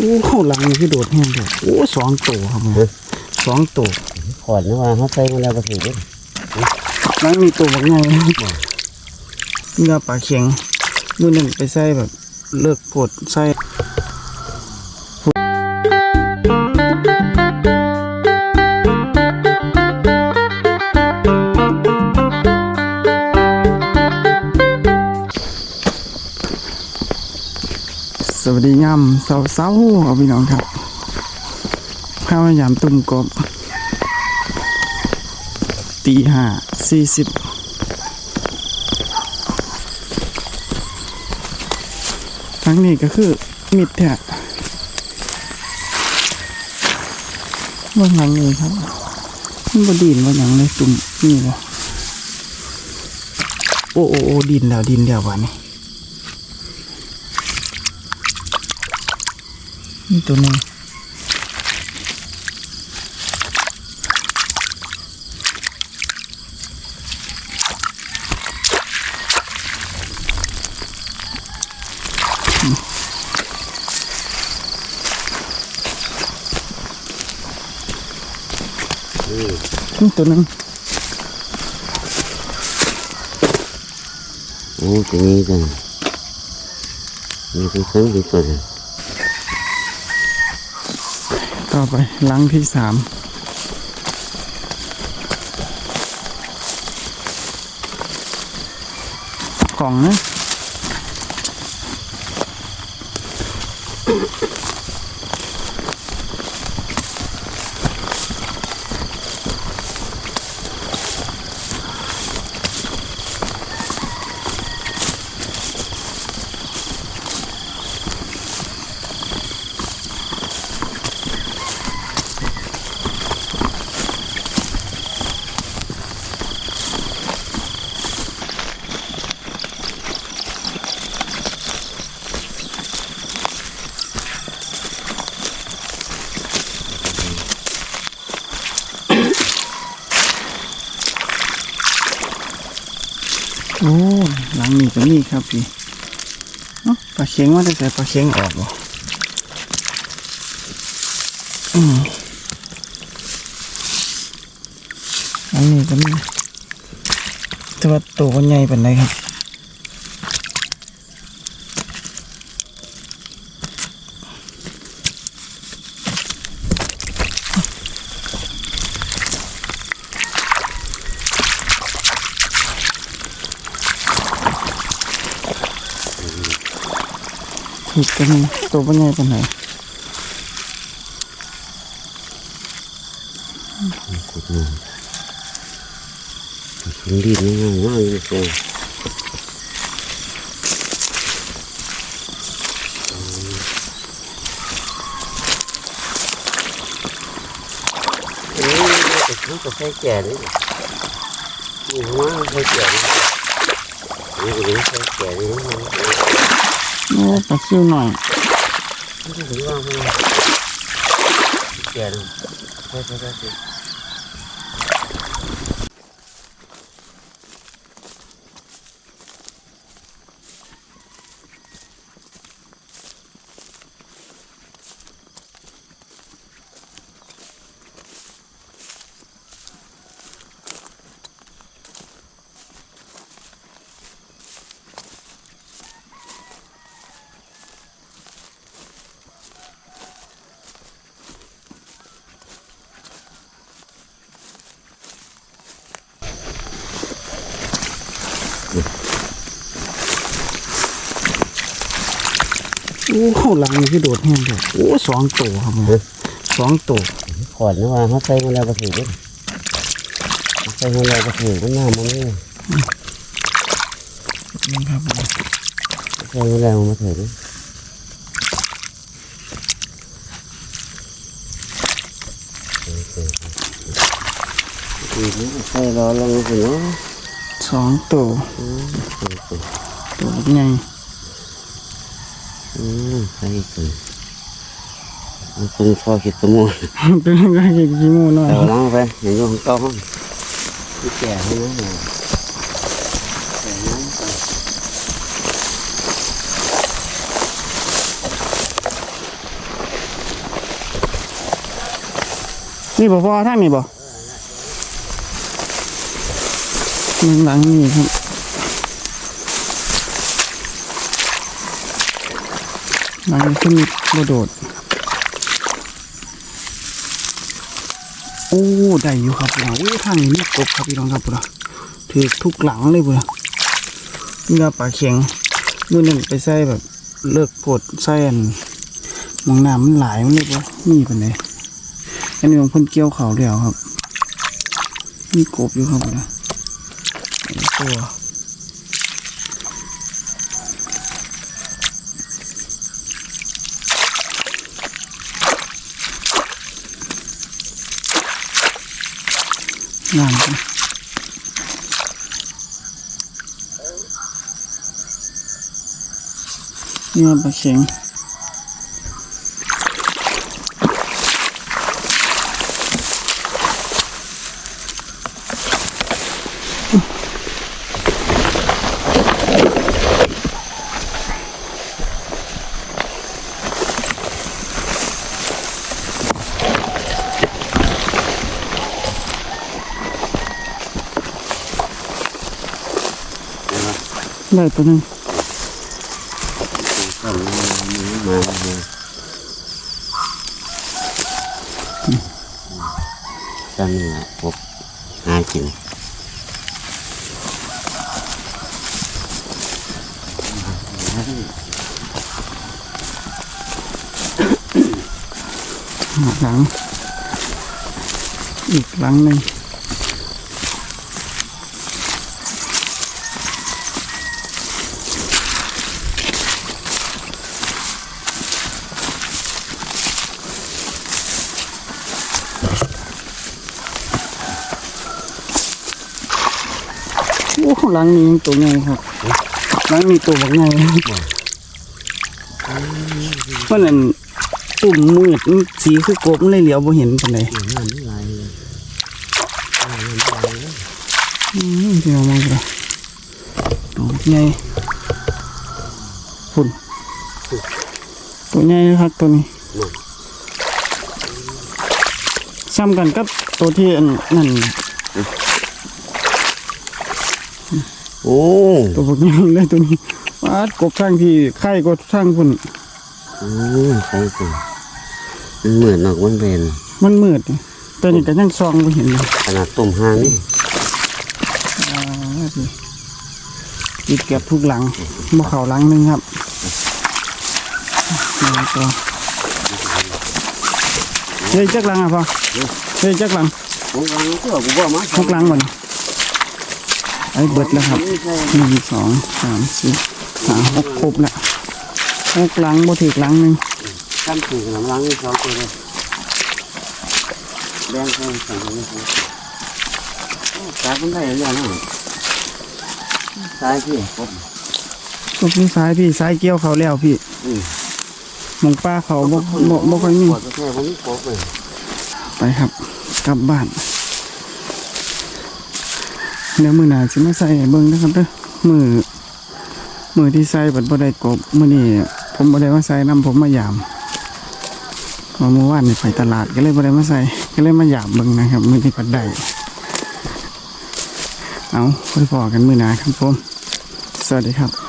โอ้โหหลังนี่คือโดดแห้งเลยโอ้สองตัวครับผมสองตัวขอดนะว่าเขาใส่มาแล้วก็ถือได้หลังมีตัวบักใหญ่เนื้อปลาเข็งมือหนึ่งไปใส่แบบเลิกปวดใส่ วัสดีงามเสาเสาๆครับพี่น้องครับ ข้าวยามตุ่มกบตีห้าสี่สิบทั้งนี้ก็คือมิดแท้ว่าหยังเลยครับมันบดินว่าหยังเลยตุ่มนี่เลยโอ้โอ้โอ้ดินแล้วดินแล้ววะนี่ นี่ตัวหนึงนี่ตัวหนึง โอ้ ตัวนี้จังมีตัวเครื่องดีตัวเลยต่อไปหลังที่สามกล่องนะ โอ้หลังนี้ก็มีครับพี่เอ๊ปลาเค็งว่าจะใส่ปลาเค็งออกบ่อืมหลังนี้ก็มีแต่ว่าตัวมันใหญ่เป็นไรครับ อีกตัวนึงตัวเป็นไงเป็นไหนขุดหนึ่งเครื่องดีนี่ง่ายง่ายเลยตัวเอ้ยแต่เขาก็ใส่แก่เลยนี่หัวใส่แก่นี่ก็ใส่แก่เลยนะ โอ้ปลาซิวหน่อยไม่ถึงว่ามันแก่เลยใช่ใช่ใช่ โอ้โหหลังนี่คือโดดแห้งเลยโอ้สองตัวครับผมสองตัวขอดนะว่าเขาใส่มาแล้วก็ถือด้วยใส่มาแล้วก็ถือมันหน้ามันนี่นี่ครับผมใส่มาแล้วมาถือด้วยดีนะใส่รอลงสิเนาะสองตัวอืมตัวใหญ่ อืมใครกินมันคงพอคิดตัวมูเป็นก็กินขี้มูน่อยเอาล้างไปเย่างนี้ของเก้าห้องที่แก่ให้น้องหน่อยแก่น้องไปนี่บ่พอทางนี่บ่หนึ่งหลังนี่ครับ หลันี้ขึ้นบ่โดดโอ้ได้อยู่ครับพี่น้องโอ้ทางนี้มีกบครับพี่น้องครับพี่น้องถือทุกหลังเลยพี่น้องนี่ก็ปลาเข็งมือหนึ่งไปใส่แบบเลิกปวดใส่อันมองน้ำมันหลายมันเลยบ่มีปานใดอันนี้ของเพิ่นเกี่ยวเขาเดียวครับ มีกบอยู่ครับพี่น้องไอ้ตัว น้ำกันนี่มันปลาเข็ง ได้ตัวหนึงก็มามามาตอนนี้อะพบหากินหลังอีกหลังหนึ่ง หลังนี้ตัวใหญ่ครับหลังนี้ตัวบักใหญ่เพราะนั่นตุ่มมืดสีคือกบเลยเหลียวบ่เห็นปานใดอย่างนั้นไม่ไรเลยอืมที่เรามองไปตัวใหญ่ฝุ่นตัวใหญ่ครับตัวนี้ซ้ำกันกับตัวที่นั่น โอ้ตัวพวกนี้เลยตัวนี้วาดกบทางที่ไข่ก็ทางฝุ่นโอ้ใช่สิมันเหมือนออกมันเป็นมันมืดตัวนี้ก็ยังซองไม่เห็นเลยขนาดต้มห้างนี่อ่าสิอีกเก็บทุกหลังบ่เข่าหลังหนึงครับนี่ตัวเฮ้ยจักหลังอะพ่อเฮ้ยจักหลังผมวางก็กูบอกมาหกหลังก่อนไอ้เบิดแล้วครับหนึ่งสองสามสี่ห้าหกครบแล้วหกหลังบ่ถือหลังหนึ่งขั้นถึงน้ำล้างนี่เขาตัวเลยแดงเขาใส่ไปเลยตาเป็นได้ยังไงตายพี่ผมก็พี่ซ้ายพี่ซ้ายเกี่ยวเขาแล้วพี่อืมหมองป้าเขาบ่บ่บ่ค่อยมีปวดแค่วันนี้ปวดเลยไปครับ กลับบ้าน เดี๋ยวมือหนาสิมาใส่เบิ้งนะครับเด้อมือมือที่ใส่บัดบ่ได้กบมือนี่ผมบ่ได้มาใส่น้ำผมมายามมาเมื่อวานนี่ไปตลาดก็เลยบ่ได้มาใส่ก็เลยมายามเบิ้งนะครับมือนี่บัดได้เอาไปพอกันมือหนาครับผมสวัสดีครับ